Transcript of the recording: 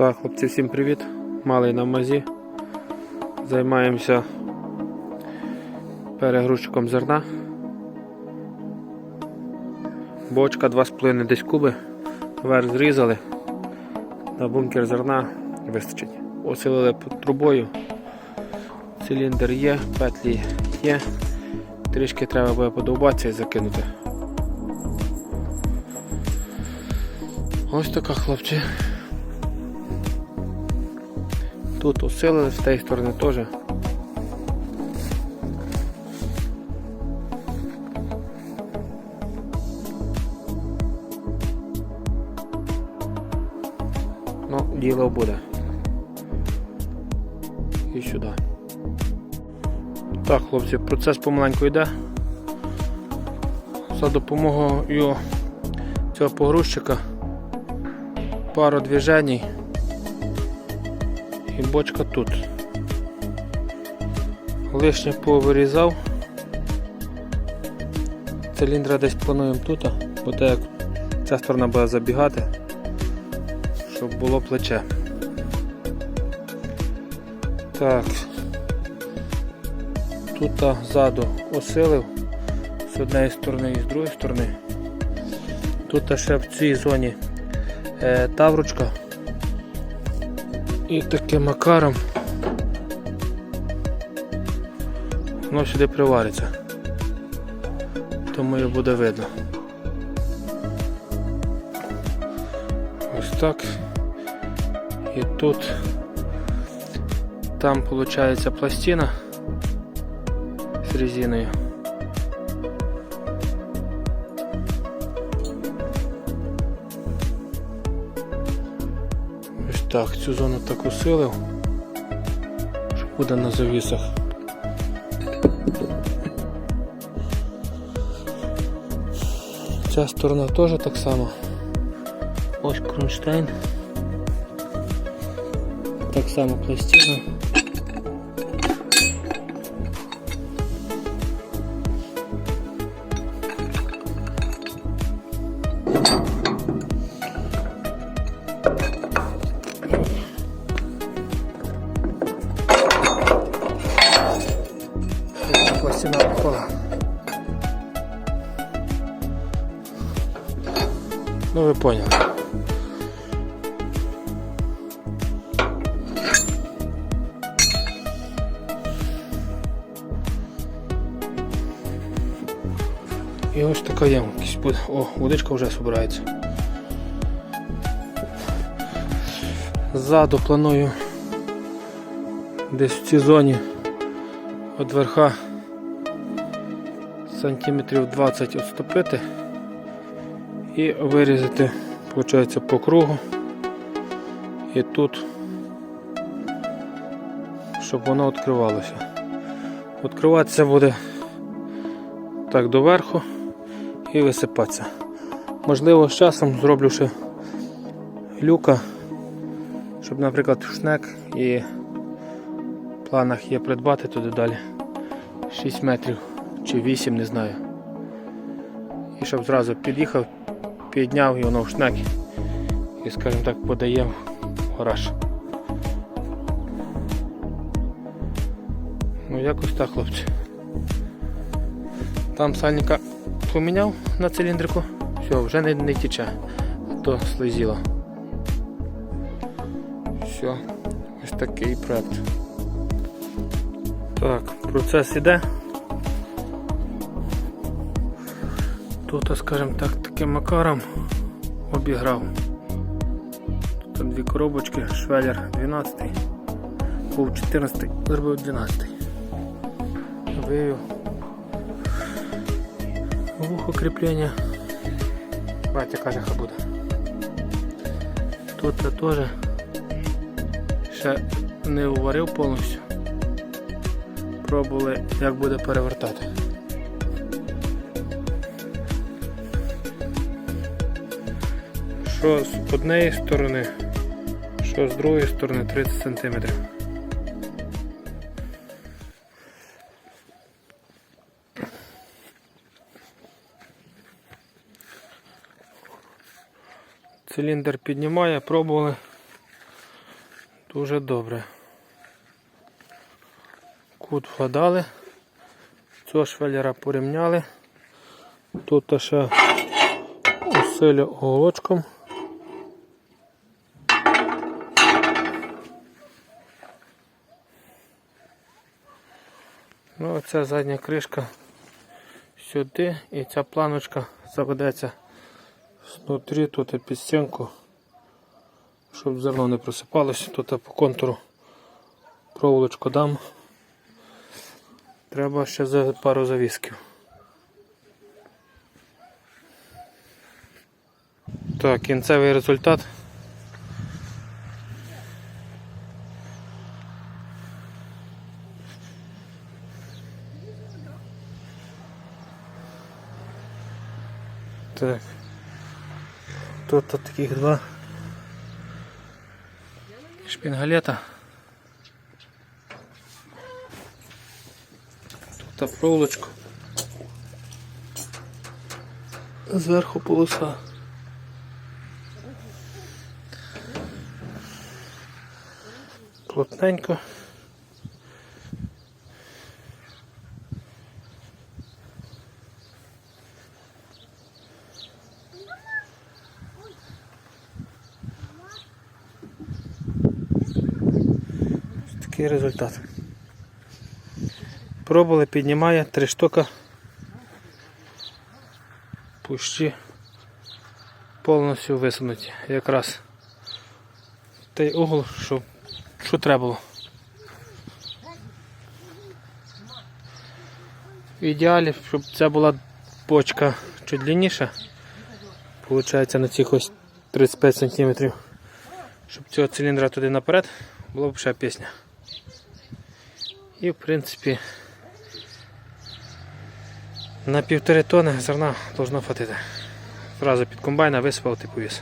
Так, хлопці, всім привіт. Малий на мазі. Займаємося перегрузчиком зерна. Бочка 2,5 десь куби. Верх зрізали. На бункер зерна вистачить. Осилили трубою. Циліндр є, петлі є. Трішки треба буде подовбатися і закинути. Ось така хлопці. Тут усилили, з тієї сторони теж. Ну, діло буде. І сюди. Так, хлопці, процес помаленьку йде. За допомогою цього погрузчика пару движень і бочка тут. Лишнє повирізав. Циліндра десь плануємо тут, бо так як ця сторона буде забігати, щоб було плече. Так. Тут ззаду осилив з однієї сторони і з другої сторони. Тут ще в цій зоні е, тавручка. І таким макаром воно сюди привариться. Тому і буде видно. Ось так. І тут там виходить пластина з резиною. Так, цю зону так усилив, що буде на завісах. Ця сторона теж так само. Ось кронштейн. Так само пластина. Ви поняли. І ось така ємкість буде. О, водичка вже збирається. Ззаду планую десь в цій зоні від верха сантиметрів 20 відступити і вирізати, виходить, по кругу і тут, щоб воно відкривалося. Відкриватися буде так доверху і висипатися. Можливо, з часом зроблю ще люка, щоб, наприклад, шнек і в планах є придбати туди далі 6 метрів чи 8, не знаю. І щоб зразу під'їхав, підняв і воно в шнек і, скажімо так, подає гараж. Ну якось так, хлопці. Там сальника поміняв на циліндрику, все, вже не, не тіче, а то слизіло. Все, ось такий проект. Так, процес іде. Тут, скажімо так, таким макаром обіграв. Тут дві коробочки, швеллер 12, був 14, зробив 12. Вивів вухо кріплення. Батя каже, хай буде. Тут я теж ще не уварив повністю. Пробували, як буде перевертати. Що з однієї сторони, що з другої сторони 30 см. Циліндр піднімає, пробували. Дуже добре. Кут вгадали. Цього швеллера порівняли. Тут ще усилю оголочком. Ну, оця задня кришка сюди і ця планочка заведеться внутрі тут під стінку, щоб зерно не просипалося. Тут по контуру проволочку дам. Треба ще за пару завісків. Так, кінцевий результат. Так. Тут таких два шпінгалета. Тут проволочку. Зверху полоса. Плотненько. Такий результат. Пробували, піднімає три штука. Пущі повністю висунуті. Якраз той угол, що, що треба було. В ідеалі, щоб ця була бочка чуть длинніша. Получається на цих ось 35 см. Щоб цього циліндра туди наперед була б ще пісня. І в принципі на півтори тони зерна повинно хватити. Зразу під комбайна висипав ти повіз.